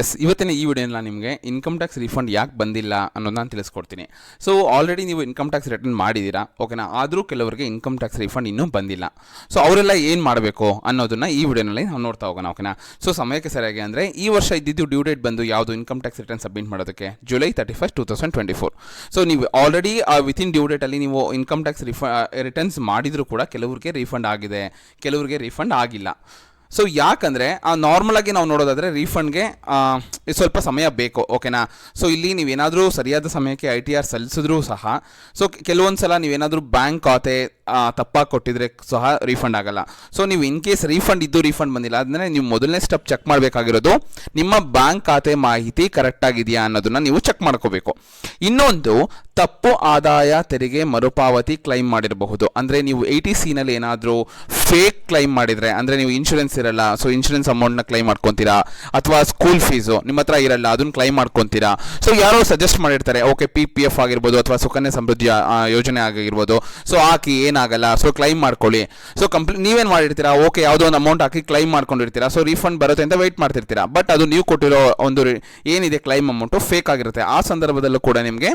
S ಇವತ್ತಿನ ಈ ವಿಡಿಯೋನ ನಿಮಗೆ ಇನ್ಕಮ್ ಟ್ಯಾಕ್ಸ್ ರಿಫಂಡ್ ಯಾಕೆ ಬಂದಿಲ್ಲ ಅನ್ನೋದು ನಾನು ತಿಳಿಸ್ಕೊಡ್ತೀನಿ. ಸೊ ಆಲ್ರೆಡಿ ನೀವು ಇನ್ಕಮ್ ಟ್ಯಾಕ್ಸ್ ರಿಟರ್ನ್ ಮಾಡಿದ್ದೀರಾ? ಓಕೆನಾ ಆದರೂ ಕೆಲವರಿಗೆ ಇನ್ಕಮ್ ಟ್ಯಾಕ್ಸ್ ರಿಫಂಡ್ ಇನ್ನೂ ಬಂದಿಲ್ಲ. ಸೊ ಅವರೆಲ್ಲ ಏನು ಮಾಡಬೇಕು ಅನ್ನೋದನ್ನ ಈ ವಿಡಿಯೋನಲ್ಲಿ ನಾವು ನೋಡ್ತಾ ಹೋಗೋಣ ಓಕೆನಾ ಸೊ ಸಮಯಕ್ಕೆ ಸರಿಯಾಗಿ ಅಂದರೆ, ಈ ವರ್ಷ ಇದ್ದಿದ್ದು ಡ್ಯೂ ಡೇಟ್ ಬಂದು ಯಾವುದು ಇನ್ಕಮ್ ಟ್ಯಾಕ್ಸ್ ರಿಟರ್ನ್ ಸಬ್ಮಿಟ್ ಮಾಡೋದಕ್ಕೆ? July thirty first two thousand twenty four so ನೀವು ಆಲ್ರೆಡಿ ವಿತಿನ್ ಡ್ಯೂ ಡೇಟಲ್ಲಿ ನೀವು ಇನ್ಕಮ್ ಟ್ಯಾಕ್ಸ್ ರಿಫ ರಿಟರ್ನ್ಸ್ ಮಾಡಿದರೂ ಕೂಡ ಕೆಲವರಿಗೆ ರೀಫಂಡ್ ಆಗಿದೆ. ಕೆಲವರಿಗೆ ರೀಫಂಡ್ ಆಗಿಲ್ಲ. ಸೊ ಯಾಕಂದರೆ ನಾರ್ಮಲ್ ಆಗಿ ನಾವು ನೋಡೋದಾದರೆ ರೀಫಂಡ್ಗೆ ಸ್ವಲ್ಪ ಸಮಯ ಬೇಕು ಓಕೆನಾ ಸೊ ಇಲ್ಲಿ ನೀವೇನಾದರೂ ಸರಿಯಾದ ಸಮಯಕ್ಕೆ ಐ ಟಿ ಆರ್ ಸಲ್ಲಿಸಿದ್ರೂ ಸಹ ಸೊ ಕೆಲವೊಂದು ಸಲ ನೀವೇನಾದರೂ ಬ್ಯಾಂಕ್ ಖಾತೆ ತಪ್ಪಾಗಿ ಕೊಟ್ಟಿದ್ರೆ ಸಹ ರೀಫಂಡ್ ಆಗಲ್ಲ. ಸೊ ನೀವು ಇನ್ ಕೇಸ್ ರೀಫಂಡ್ ಇದ್ದು ರೀಫಂಡ್ ಬಂದಿಲ್ಲ ಅಂದರೆ ನೀವು ಮೊದಲನೇ ಸ್ಟೆಪ್ ಚೆಕ್ ಮಾಡಬೇಕಾಗಿರೋದು ನಿಮ್ಮ ಬ್ಯಾಂಕ್ ಖಾತೆ ಮಾಹಿತಿ ಕರೆಕ್ಟ್ ಆಗಿದೆಯಾ ಅನ್ನೋದನ್ನ ನೀವು ಚೆಕ್ ಮಾಡ್ಕೋಬೇಕು. ಇನ್ನೊಂದು, ತಪ್ಪು ಆದಾಯ ತೆರಿಗೆ ಮರುಪಾವತಿ ಕ್ಲೈಮ್ ಮಾಡಿರಬಹುದು. ಅಂದರೆ ನೀವು ಏಯ್ಟಿ ಸಿನಲ್ಲಿ ಏನಾದರೂ ಫೇಕ್ ಕ್ಲೈಮ್ ಮಾಡಿದರೆ, ಅಂದರೆ ನೀವು ಇನ್ಶೂರೆನ್ಸ್ ಇರಲ್ಲ ಸೊ ಇನ್ಶೂರೆನ್ಸ್ ಅಮೌಂಟ್ನ ಕ್ಲೈಮ್ ಮಾಡ್ಕೊತೀರಾ? ಅಥವಾ ಸ್ಕೂಲ್ ಫೀಸು ನಿಮ್ಮ ಹತ್ರ ಇರಲ್ಲ, ಅದನ್ನ ಕ್ಲೈಮ್ ಮಾಡ್ಕೊತೀರಾ? ಸೊ ಯಾರೋ ಸಜೆಸ್ಟ್ ಮಾಡಿರ್ತಾರೆ ಓಕೆ ಪಿ ಪಿ ಎಫ್ ಆಗಿರ್ಬೋದು, ಅಥವಾ ಸುಕನ್ಯಾ ಸಮೃದ್ಧಿ ಯೋಜನೆ ಆಗಿರ್ಬೋದು. ಸೊ ಹಾಕಿ ಏನಾಗಲ್ಲ. ಸೊ ಕ್ಲೈಮ್ ಮಾಡ್ಕೊಳ್ಳಿ. ಸೊ ಕಂಪ್ಲೀಟ್ ನೀವೇನು ಮಾಡಿರ್ತೀರಾ? ಓಕೆ ಯಾವುದೋ ಒಂದು ಅಮೌಂಟ್ ಹಾಕಿ ಕ್ಲೈಮ್ ಮಾಡ್ಕೊಂಡಿರ್ತೀರಾ? ಸೊ ರೀಫಂಡ್ ಬರುತ್ತೆ ಅಂತ ವೆಯ್ಟ್ ಮಾಡ್ತಿರ್ತೀರಾ? ಬಟ್ ಅದು ನೀವು ಕೊಟ್ಟಿರೋ ಒಂದು ಏನಿದೆ ಕ್ಲೈಮ್ ಅಮೌಂಟು ಫೇಕ್ ಆಗಿರುತ್ತೆ. ಆ ಸಂದರ್ಭದಲ್ಲೂ ಕೂಡ ನಿಮಗೆ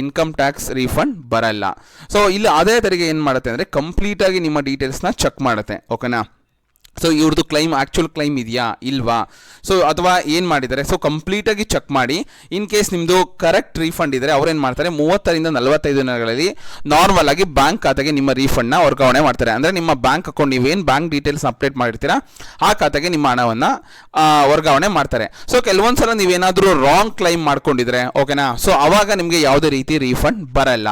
ಇನ್ಕಮ್ ಟ್ಯಾಕ್ಸ್ ರೀಫಂಡ್ ಬರಲ್ಲ. ಸೊ ಇಲ್ಲಿ ಆದಾಯ ತೆರಿಗೆ ಏನು ಮಾಡುತ್ತೆ ಅಂದರೆ ಕಂಪ್ಲೀಟಾಗಿ ನಿಮ್ಮ ಡೀಟೇಲ್ಸ್ನ ಚೆಕ್ ಮಾಡುತ್ತೆ. ಓಕೆನಾ ಸೊ ಇವ್ರದ್ದು ಕ್ಲೈಮ್ ಆ್ಯಕ್ಚುಲ್ ಕ್ಲೈಮ್ ಇದೆಯಾ? ಇಲ್ವಾ? ಸೊ ಅಥವಾ ಏನು ಮಾಡಿದ್ದಾರೆ? ಸೊ ಕಂಪ್ಲೀಟಾಗಿ ಚೆಕ್ ಮಾಡಿ. ಇನ್ ಕೇಸ್ ನಿಮ್ಮದು ಕರೆಕ್ಟ್ ರೀಫಂಡ್ ಇದ್ದರೆ ಅವ್ರೇನು ಮಾಡ್ತಾರೆ? ಮೂವತ್ತರಿಂದ ನಲವತ್ತೈದು ದಿನಗಳಲ್ಲಿ ನಾರ್ಮಲ್ ಆಗಿ ಬ್ಯಾಂಕ್ ಖಾತೆಗೆ ನಿಮ್ಮ ರೀಫಂಡ್ನ ವರ್ಗಾವಣೆ ಮಾಡ್ತಾರೆ. ಅಂದರೆ ನಿಮ್ಮ ಬ್ಯಾಂಕ್ ಅಕೌಂಟ್ ನೀವೇನು ಬ್ಯಾಂಕ್ ಡೀಟೇಲ್ಸ್ ಅಪ್ಡೇಟ್ ಮಾಡಿರ್ತೀರಾ, ಆ ಖಾತೆಗೆ ನಿಮ್ಮ ಹಣವನ್ನು ವರ್ಗಾವಣೆ ಮಾಡ್ತಾರೆ. ಸೊ ಕೆಲವೊಂದು ಸಲ ನೀವೇನಾದರೂ ರಾಂಗ್ ಕ್ಲೈಮ್ ಮಾಡ್ಕೊಂಡಿದ್ರೆ ಓಕೆನಾ ಸೊ ಅವಾಗ ನಿಮಗೆ ಯಾವುದೇ ರೀತಿ ರೀಫಂಡ್ ಬರಲ್ಲ.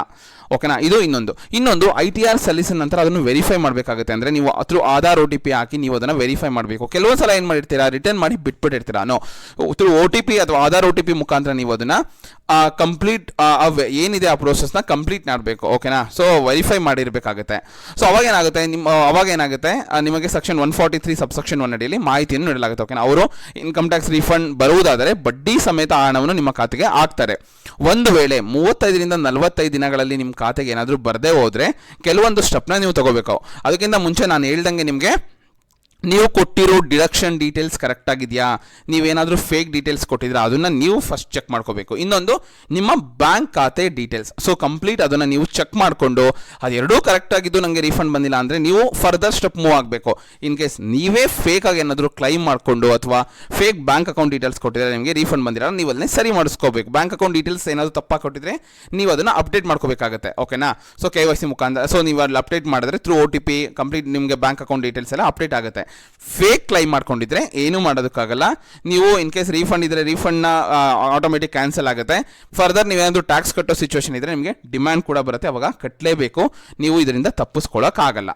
ಓಕೆನಾ ಇದು ಇನ್ನೊಂದು. ಇನ್ನೊಂದು ಐ ಟಿ ಆರ್ ಸಲ್ಲಿಸಿದ ನಂತರ ಅದನ್ನು ವೆರಿಫೈ ಮಾಡಬೇಕಾಗುತ್ತೆ. ಅಂದರೆ ನೀವು through Aadhaar O T P ಹಾಕಿ ನೀವು ಅದನ್ನು ವೆರಿಫೈ ಮಾಡಬೇಕು. ಕೆಲವೊಂದು ಸಲ ಏನು ಮಾಡಿರ್ತೀರಾ? ರಿಟರ್ನ್ ಮಾಡಿ ಬಿಟ್ಬಿಟ್ಟಿರ್ತೀರಾ? No through O T P ಅಥವಾ ಆಧಾರ್ ಒ ಟಿ ಪಿ ಮುಖಾಂತರ ನೀವು ಅದನ್ನು ಕಂಪ್ಲೀಟ್ ಏನಿದೆ ಆ ಪ್ರೋಸೆಸ್ನ ಕಂಪ್ಲೀಟ್ ಮಾಡಬೇಕು ಓಕೆನಾ ಸೊ ವೆರಿಫೈ ಮಾಡಿರಬೇಕಾಗುತ್ತೆ. ಸೊ ಅವಾಗ ಏನಾಗುತ್ತೆ, ನಿಮ್ಮ, ಅವಾಗ ಏನಾಗುತ್ತೆ ನಿಮಗೆ section one forty three subsection one ಅಡಿಯಲ್ಲಿ ಮಾಹಿತಿಯನ್ನು ನೀಡಲಾಗುತ್ತೆ ಓಕೆನಾ ಅವರು ಇನ್ಕಮ್ ಟ್ಯಾಕ್ಸ್ ರೀಫಂಡ್ ಬರುವುದಾದರೆ ಬಡ್ಡಿ ಸಮೇತ ಆ ಹಣವನ್ನು ನಿಮ್ಮ ಖಾತೆಗೆ ಹಾಕ್ತಾರೆ. ಒಂದು ವೇಳೆ ಮೂವತ್ತೈದರಿಂದ ನಲವತ್ತೈದು ದಿನಗಳಲ್ಲಿ ನಿಮ್ಮ ಖಾತೆಗೆ ಏನಾದರೂ ಬರದೇ ಹೋದರೆ, ಕೆಲವೊಂದು ಸ್ಟೆಪ್ನ ನೀವು ತಗೋಬೇಕು. ಅದಕ್ಕಿಂತ ಮುಂಚೆ ನಾನು ಹೇಳ್ದಂಗೆ ನಿಮಗೆ ನೀವು ಕೊಟ್ಟಿರೋ ಡಿಡಕ್ಷನ್ ಡೀಟೇಲ್ಸ್ ಕರೆಕ್ಟ್ ಆಗಿದೆಯಾ? ನೀವೇನಾದರೂ ಫೇಕ್ ಡೀಟೇಲ್ಸ್ ಕೊಟ್ಟಿದ್ರೆ? ಅದನ್ನು ನೀವು ಫಸ್ಟ್ ಚೆಕ್ ಮಾಡ್ಕೋಬೇಕು. ಇನ್ನೊಂದು, ನಿಮ್ಮ ಬ್ಯಾಂಕ್ ಖಾತೆ ಡೀಟೇಲ್ಸ್ ಸೊ ಕಂಪ್ಲೀಟ್ ಅದನ್ನು ನೀವು ಚೆಕ್ ಮಾಡಿಕೊಂಡು ಅದೆರಡೂ ಕರೆಕ್ಟ್ ಆಗಿದ್ದು ನನಗೆ ರೀಫಂಡ್ ಬಂದಿಲ್ಲ ಅಂದರೆ ನೀವು ಫರ್ದರ್ ಸ್ಟೆಪ್ ಮೂವ್ ಆಗಬೇಕು. ಇನ್ ಕೇಸ್ ನೀವೇ ಫೇಕ್ ಆಗಿ ಏನಾದರೂ ಕ್ಲೈಮ್ ಮಾಡಿಕೊಂಡು ಅಥವಾ ಫೇಕ್ ಬ್ಯಾಂಕ್ ಅಕೌಂಟ್ ಡೀಟೇಲ್ಸ್ ಕೊಟ್ಟಿದ್ರೆ ನಿಮಗೆ ರೀಫಂಡ್ ಬಂದಿಲ್ಲ ನೀವು ಅದನ್ನೇ ಸರಿ ಮಾಡಿಸ್ಕೋಬೇಕು. ಬ್ಯಾಂಕ್ ಅಕೌಂಟ್ ಡೀಟೇಲ್ಸ್ ಏನಾದರೂ ತಪ್ಪಾಗಿ ಕೊಟ್ಟಿದ್ರೆ ನೀವು ಅದನ್ನು ಅಪ್ಡೇಟ್ ಮಾಡ್ಕೋಬೇಕಾಗುತ್ತೆ. ಓಕೆನಾ ಸೊ ಕೆ ವೈ ಸಿ ಮುಖಾಂತರ. ಸೊ ನೀವು ಅಲ್ಲಿ ಅಪ್ಡೇಟ್ ಮಾಡಿದ್ರೆ through O T P complete ನಿಮಗೆ ಬ್ಯಾಂಕ್ ಅಕೌಂಟ್ ಡೀಟೇಲ್ಸ್ ಎಲ್ಲ ಅಪ್ಡೇಟ್ ಆಗುತ್ತೆ. ಫೇಕ್ ಕ್ಲೈಮ್ ಮಾಡ್ಕೊಂಡಿದ್ರೆ ಏನೂ ಮಾಡೋದಕ್ಕಾಗಲ್ಲ. ನೀವು ಇನ್ ಕೇಸ್ ರೀಫಂಡ್ ಇದ್ರೆ ರೀಫಂಡ್ನ ಆಟೋಮೆಟಿಕ್ ಕ್ಯಾನ್ಸಲ್ ಆಗುತ್ತೆ. ಫರ್ದರ್ ನೀವೇನಾದರೂ ಟ್ಯಾಕ್ಸ್ ಕಟ್ಟೋ ಸಿಚುವೇಶನ್ ಇದ್ರೆ ನಿಮಗೆ ಡಿಮ್ಯಾಂಡ್ ಕೂಡ ಬರುತ್ತೆ, ಅವಾಗ ಕಟ್ಟಲೇಬೇಕು ನೀವು ಇದರಿಂದ ತಪ್ಪಿಸ್ಕೊಳ್ಳೋಕ್ಕಾಗಲ್ಲ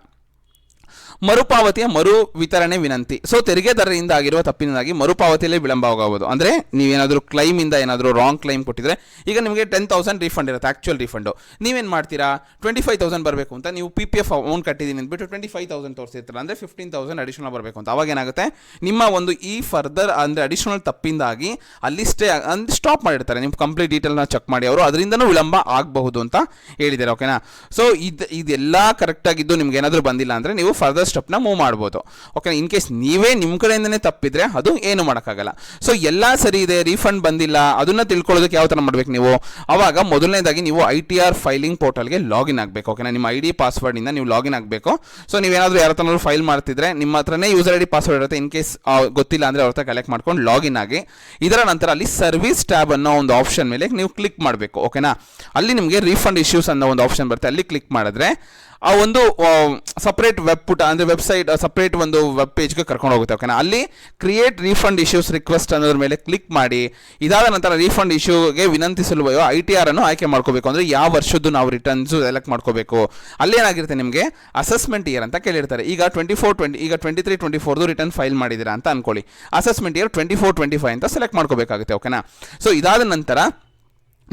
ಮರುಪಾವತಿಯ ಮರು ವಿತರಣೆ ವಿನಂತಿ. ಸೊ ತೆರಿಗೆದಾರರಿಂದ ಆಗಿರುವ ತಪ್ಪಿನಿಂದಾಗಿ ಮರುಪಾವತಿಯಲ್ಲೇ ವಿಳಂಬವಾಗಬಹುದು. ಅಂದರೆ, ನೀವೇನಾದರೂ ಕ್ಲೈಮಿಂದ ಏನಾದರೂ ರಾಂಗ್ ಕ್ಲೈಮ್ ಕೊಟ್ಟಿದ್ರೆ, ಈಗ ನಿಮಗೆ ಟೆನ್ ತೌಸಂಡ್ ರೀಫಂಡ್ ಇರುತ್ತೆ ಆ್ಯಕ್ಚುಯಲ್ ರೀಫಂಡು ನೀವೇನು ಮಾಡ್ತೀರಾ? ಟ್ವೆಂಟಿ ಫೈವ್ ತೌಸಂಡ್ ಬರಬೇಕು ಅಂತ ನೀವು ಪಿ ಪಿ ಎಫ್ ಅಮೌಂಟ್ ಕಟ್ಟಿದ್ದೀನಿ ಅಂದ್ಬಿಟ್ಟು ಟ್ವೆಂಟಿ ಫೈವ್ ತೌಸಂಡ್ ತೋರಿಸಿರ್ತಾರೆ ಅಂದರೆ ಫಿಫ್ಟೀನ್ ತೌಸಂಡ್ ಅಡಿಷನಲ್ ಬರಬೇಕು ಅಂತ. ಅವಾಗ ಏನಾಗುತ್ತೆ? ನಿಮ್ಮ ಒಂದು ಈ ಫರ್ದರ್ ಅಂದರೆ ಅಡಿಷನಲ್ ತಪ್ಪಿಂದಾಗಿ ಅಲ್ಲಿ ಸ್ಟೇ ಅಂದ್ರೆ ಸ್ಟಾಪ್ ಮಾಡಿರ್ತಾರೆ. ನಿಮ್ಮ ಕಂಪ್ಲೀಟ್ ಡೀಟೇಲ್ನ ಚೆಕ್ ಮಾಡಿ, ಅವರು ಅದರಿಂದನೂ ವಿಳಂಬ ಆಗಬಹುದು ಅಂತ ಹೇಳಿದ್ದಾರೆ ಓಕೆನಾ ಸೊ ಇದು ಇದೆಲ್ಲ ಕರೆಕ್ಟಾಗಿದ್ದು ನಿಮ್ಗೆ ಏನಾದರೂ ಬಂದಿಲ್ಲ ಅಂದರೆ, ನೀವು ಫರ್ದರ್ ಸ್ಟೆಪ್ನ ಮೂವ್ ಮಾಡ್ಬೋದು. ಓಕೆ ಇನ್ ಕೇಸ್ ನೀವೇ ನಿಮ್ಮ ಕಡೆಯಿಂದನೇ ತಪ್ಪಿದ್ರೆ ಅದು ಏನು ಮಾಡೋಕ್ಕಾಗಲ್ಲ. ಸೊ ಎಲ್ಲ ಸರಿ ಇದೆ ರೀಫಂಡ್ ಬಂದಿಲ್ಲ, ಅದನ್ನು ತಿಳ್ಕೊಳ್ಳೋದಕ್ಕೆ ಯಾವ ಥರ ಮಾಡಬೇಕು ನೀವು? ಅವಾಗ ಮೊದಲನೇದಾಗಿ ನೀವು ಐ ಟಿ ಆರ್ ಫೈಲಿಂಗ್ ಪೋರ್ಟಲ್ಗೆ ಲಾಗಿನ್ ಆಗಬೇಕು ಓಕೆನಾ ನಿಮ್ಮ ಐ ಡಿ ಪಾಸ್ವರ್ಡಿಂದ ನೀವು ಲಾಗಿನ್ ಆಗಬೇಕು. ಸೊ ನೀವೇನಾದರೂ ಯಾರ ಹತ್ರನಾದ್ರು ಫೈಲ್ ಮಾಡ್ತಿದ್ರೆ, ನಿಮ್ಮ ಹತ್ರನೇ ಯೂಸರ್ ಐ ಡಿ ಪಾಸ್ವರ್ಡ್ ಇರುತ್ತೆ ಇನ್ ಕೇಸ್ ಗೊತ್ತಿಲ್ಲ ಅಂದರೆ ಅವ್ರ ಹತ್ರ ಕಲೆಕ್ಟ್ ಮಾಡ್ಕೊಂಡು ಲಾಗಿನ್ ಆಗಿ, ಇದರ ನಂತರ ಅಲ್ಲಿ ಸರ್ವಿಸ್ ಟ್ಯಾಬ್ ಅನ್ನೋ ಒಂದು ಆಪ್ಷನ್ ಮೇಲೆ ನೀವು ಕ್ಲಿಕ್ ಮಾಡಬೇಕು ಓಕೆನಾ ಅಲ್ಲಿ ನಿಮಗೆ ರೀಫಂಡ್ ಇಶ್ಯೂಸ್ ಅನ್ನೋ ಒಂದು ಆಪ್ಷನ್ ಬರುತ್ತೆ, ಅಲ್ಲಿ ಕ್ಲಿಕ್ ಮಾಡಿದ್ರೆ ಆ ಒಂದು ಸಪ್ರೇಟ್ ವೆಬ್ ಪುಟ, ಅಂದರೆ ವೆಬ್ಸೈಟ್ ಸಪ್ರೇಟ್ ಒಂದು ವೆಬ್ ಪೇಜ್ಗೆ ಕರ್ಕೊಂಡು ಹೋಗುತ್ತೆ ಓಕೆನಾ ಅಲ್ಲಿ ಕ್ರಿಯೇಟ್ ರೀಫಂಡ್ ಇಶ್ಯೂಸ್ ರಿಕ್ವೆಸ್ಟ್ ಅನ್ನೋದ್ರ ಮೇಲೆ ಕ್ಲಿಕ್ ಮಾಡಿ, ಇದಾದ ನಂತರ ರೀಫಂಡ್ ಇಶ್ಯೂಗೆ ವಿನಂತಿಸಲು ಐ ಟಿ ಆರ್ ಅನ್ನು ಆಯ್ಕೆ ಮಾಡ್ಕೋಬೇಕು, ಅಂದರೆ ಯಾವ ವರ್ಷದ್ದು ನಾವು ರಿಟರ್ನ್ಸ್ ಸೆಲೆಕ್ಟ್ ಮಾಡ್ಕೋಬೇಕು. ಅಲ್ಲಿ ಏನಾಗಿರುತ್ತೆ ನಿಮಗೆ? ಅಸೆಸ್ಮೆಂಟ್ ಇಯರ್ ಅಂತ ಕೇಳಿರ್ತಾರೆ. ಈಗ ಟ್ವೆಂಟಿ ಫೋರ್ ಟ್ವೆಂಟಿ ಈಗ ಟ್ವೆಂಟಿ ತ್ರೀ ಟ್ವೆಂಟಿ ಫೋರ್ದು ರಿಟರ್ನ್ ಫೈಲ್ ಮಾಡಿದ್ದೀರಾ ಅಂತ ಅನ್ಕೊಳ್ಳಿ. Assessment year twenty four twenty five ಅಂತ ಸೆಲೆಕ್ಟ್ ಮಾಡ್ಕೋಬೇಕಾಗುತ್ತೆ ಓಕೆನಾ ಸೊ ಇದಾದ ನಂತರ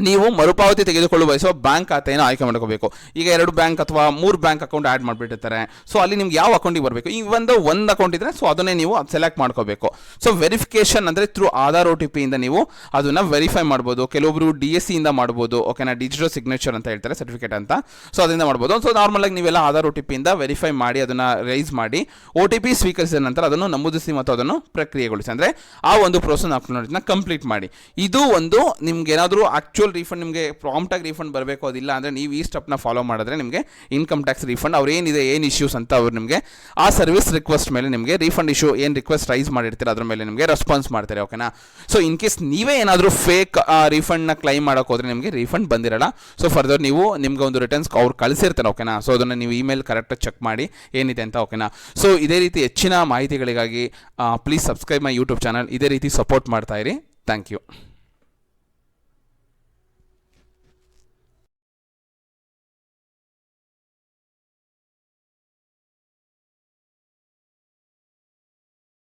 ನೀವು ಮರುಪಾವತಿ ತೆಗೆದುಕೊಳ್ಳುವ ಬಯಸುವ ಬ್ಯಾಂಕ್ ಖಾತೆಯನ್ನು ಆಯ್ಕೆ ಮಾಡ್ಕೋಬೇಕು. ಈಗ ಎರಡು ಬ್ಯಾಂಕ್ ಅಥವಾ ಮೂರು ಬ್ಯಾಂಕ್ ಅಕೌಂಟ್ ಆ್ಯಡ್ ಮಾಡಿಬಿಟ್ಟಿರ್ತಾರೆ. ಸೊ ಅಲ್ಲಿ ನಿಮ್ಗೆ ಯಾವ ಅಕೌಂಟಿಗೆ ಬರಬೇಕು? ಈ ಒಂದು ಒಂದು ಅಕೌಂಟ್ ಇದ್ದರೆ ಸೊ ಅದನ್ನೇ ನೀವು ಸೆಲೆಕ್ಟ್ ಮಾಡ್ಕೋಬೇಕು. ಸೊ ವೆರಿಫಿಕೇಶನ್ ಅಂದರೆ ಥ್ರೂ ಆಧಾರ್ ಒ ಟಿ ಪಿಯಿಂದ ನೀವು ಅದನ್ನು ವೆರಿಫೈ ಮಾಡ್ಬೋದು. ಕೆಲವೊಬ್ರು ಡಿ ಎಸ್ ಸಿಯಿಂದ ಮಾಡ್ಬೋದು. ಓಕೆನಾ ಡಿಜಿಟಲ್ ಸಿಗ್ನೇಚರ್ ಅಂತ ಹೇಳ್ತಾರೆ ಸರ್ಟಿಫಿಕೇಟ್ ಅಂತ. ಸೊ ಅದರಿಂದ ಮಾಡ್ಬೋದು. ಸೊ ನಾರ್ಮಲಾಗಿ ನೀವೆಲ್ಲ ಆಧಾರ್ ಒ ಟಿ ಪಿಯಿಂದ ವೆರಿಫೈ ಮಾಡಿ, ಅದನ್ನು ರೈಸ್ ಮಾಡಿ ಒ ಟಿ ಪಿ ಸ್ವೀಕರಿಸಿದ ನಂತರ ಅದನ್ನು ನಮೂದಿಸಿ ಮತ್ತು ಅದನ್ನು ಪ್ರಕ್ರಿಯೆಗೊಳಿಸಿ. ಅಂದರೆ, ಆ ಒಂದು ಪ್ರೋಸೆಸ್ ಅಪ್ಲೋಡ್ನ ಕಂಪ್ಲೀಟ್ ಮಾಡಿ. ಇದು ಒಂದು ನಿಮ್ಗೆ ಏನಾದರೂ ಆಕ್ಚುಯಲ್ ರೀಫಂಡ್ ನಿಮಗೆ ಪ್ರಾಂಪ್ಟಾಗಿ ರೀಫಂಡ್ ಬರಬೇಕು ಅದಿಲ್ಲ ಅಂದರೆ ನೀವು ಈ ಸ್ಟೆಪ್ನ ಫಾಲೋ ಮಾಡಿದ್ರೆ ನಿಮಗೆ ಇನ್ಕಮ್ ಟ್ಯಾಕ್ಸ್ ರೀಫಂಡ್ ಅವ್ರು ಏನಿದೆ, ಏನು ಇಶ್ಯೂಸ್ ಅಂತ ಅವ್ರು ನಿಮಗೆ ಆ ಸರ್ವಿಸ್ ರಿಕ್ವೆಸ್ಟ್ ಮೇಲೆ ನಿಮಗೆ ರೀಫಂಡ್ ಇಶ್ಯೂ ಏನು ರಿಕ್ವೆಸ್ಟ್ ರೈಸ್ ಮಾಡಿರ್ತೀರ ಅದ್ರ ಮೇಲೆ ನಿಮಗೆ ರೆಸ್ಪಾನ್ಸ್ ಮಾಡ್ತಾರೆ ಓಕೆನಾ ಸೊ ಇನ್ ಕೇಸ್ ನೀವೇ ಏನಾದರೂ ಫೇಕ್ ರೀಫಂಡ್ನ ಕ್ಲೈಮ್ ಮಾಡೋಕೆ ಹೋದರೆ ನಿಮಗೆ ರೀಫಂಡ್ ಬಂದಿರಲ್ಲ. ಸೊ ಫರ್ದರ್ ನೀವು ನಿಮ್ಗೆ ಒಂದು ರಿಟರ್ನ್ಸ್ ಅವ್ರು ಕಳಿಸಿರ್ತಾರೆ ಓಕೆನಾ ಸೊ ಅದನ್ನು ನೀವು ಇಮೇಲ್ ಕರೆಕ್ಟಾಗಿ ಚೆಕ್ ಮಾಡಿ ಏನಿದೆ ಅಂತ ಓಕೆನಾ ಸೊ ಇದೇ ರೀತಿ ಹೆಚ್ಚಿನ ಮಾಹಿತಿಗಳಿಗಾಗಿ please subscribe my YouTube channel ಇದೇ ರೀತಿ ಸಪೋರ್ಟ್ ಮಾಡ್ತಾ ಇರಿ. Thank you